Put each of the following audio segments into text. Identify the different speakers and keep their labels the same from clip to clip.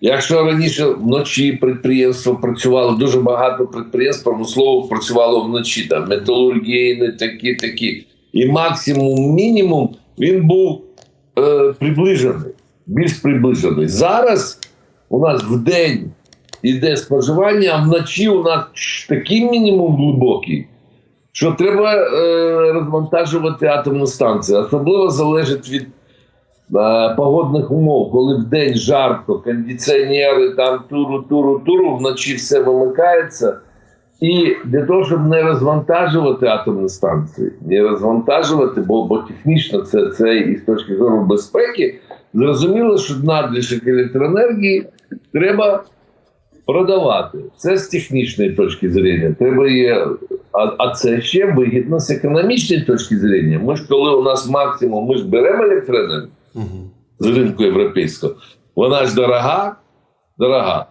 Speaker 1: Якщо раніше вночі підприємства працювало, дуже багато підприємств промислових працювало вночі, там металургійні, такі, такі. І максимум, мінімум він був е, приближений, більш приближений. Зараз у нас в день іде споживання, а вночі у нас такий мінімум глибокий, що треба е, розвантажувати атомну станцію. Особливо залежить від погодних умов, коли в день жарко, кондиціонери там туру, туру, туру, вночі все вимикається. І для того, щоб не розвантажувати атомні станції, не розвантажувати, бо, бо технічно це, це і з точки зору безпеки, зрозуміло, що надлишок електроенергії треба продавати. Це з технічної точки зрення. Треба є, а, а це ще вигідно з економічної точки зрення. Ми ж коли у нас максимум, ми ж беремо електроенергію з ринку європейського, вона ж дорога, дорога.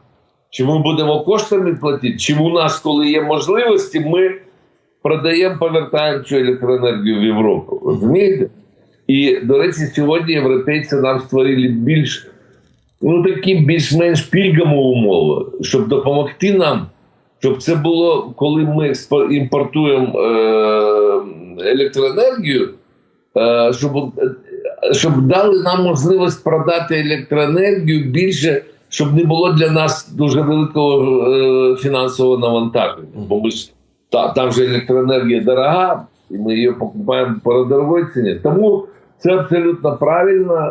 Speaker 1: Чи ми будемо коштами платити? Чи у нас, коли є можливості, ми продаємо, повертаємо цю електроенергію в Європу. Розумієте? І, до речі, сьогодні європейці нам створили більш ну, такі більш-менш пільгаму умови, щоб допомогти нам, щоб це було, коли ми імпортуємо е, електроенергію, е, щоб, щоб дали нам можливість продати електроенергію більше, щоб не було для нас дуже великого е, фінансового навантаження. Бо ми ж та, там же електроенергія дорога, і ми її покупаємо по дорогой ціні. Тому це абсолютно правильно.